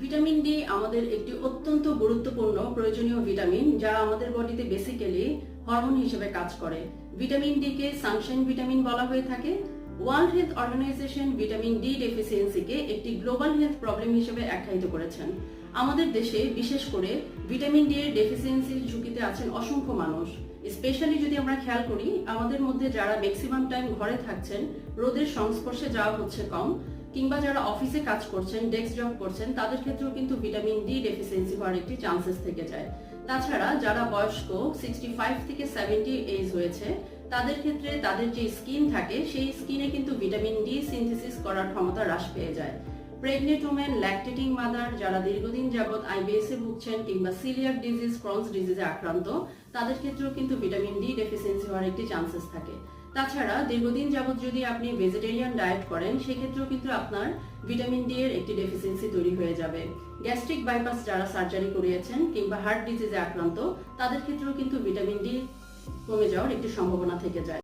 Vitamin D আমাদের একটি অত্যন্ত গুরুত্বপূর্ণ প্রয়োজনীয় ভিটামিন, যা আমাদের বডিতে বেসিক্যালি হরমোন হিসেবে কাজ করে। ভিটামিন ডি কে সানশাইন ভিটামিন বলা হয়ে থাকে। World health organisation vitamin D ডেফিসিয়েন্সিকে একটি গ্লোবাল হেলথ প্রবলেম হিসেবে আখ্যায়িত করেছেন। আমাদের দেশে বিশেষ করে ভিটামিন ডি এর ডেফিসিয়েন্সির ঝুঁকিতে আছেন অসংখ্য মানুষ। স্পেশালি যদি আমরা খেয়াল করি, আমাদের মধ্যে যারা ম্যাক্সিমাম টাইম ঘরে থাকছেন, রোদের সংস্পর্শে যাওয়া হচ্ছে কম কিংবা যারা অফিসে কাজ করছেন ডেস্ক জব করছেন, তাদের ক্ষেত্রেও কিন্তু ভিটামিন ডি ডেফিসিয়েন্সি হওয়ার একটি চান্সেস থেকে যায়। তাছাড়া যারা বয়স্ক সিক্সটি ফাইভ থেকে সেভেন্টি এজ হয়েছে তাদের ক্ষেত্রে তাদের যে স্কিন থাকে, সেই স্কিনে কিন্তু ভিটামিন ডি সিনথেসিস করার ক্ষমতা হ্রাস পেয়ে যায়। প্রেগনেন্ট ওমেন ল্যাকটেটিং মাদার যারা দীর্ঘদিন যাবৎ আইবিএস ভুগছেন কিংবা সিলিয়ার ডিজিজ ক্রনস ডিজিজে আক্রান্ত, তাদের ক্ষেত্রেও কিন্তু ভিটামিন ডি ডেফিসিয়েন্সি হওয়ার একটি চান্সেস থাকে। তাছাড়া দীর্ঘদিন যাবৎ যদি আপনি ভেজিটেরিয়ান ডায়েট করেন, সেক্ষেত্রেও কিন্তু আপনার ভিটামিন ডি এর একটি ডেফিসিয়েন্সি তৈরি হয়ে যাবে। গ্যাস্ট্রিক বাইপাস যারা সার্জারি করিয়েছেন কিংবা হার্ট ডিজিজে আক্রান্ত, তাদের ক্ষেত্রেও কিন্তু ভিটামিন ডি কমে যাওয়ার একটি সম্ভাবনা থেকে যায়।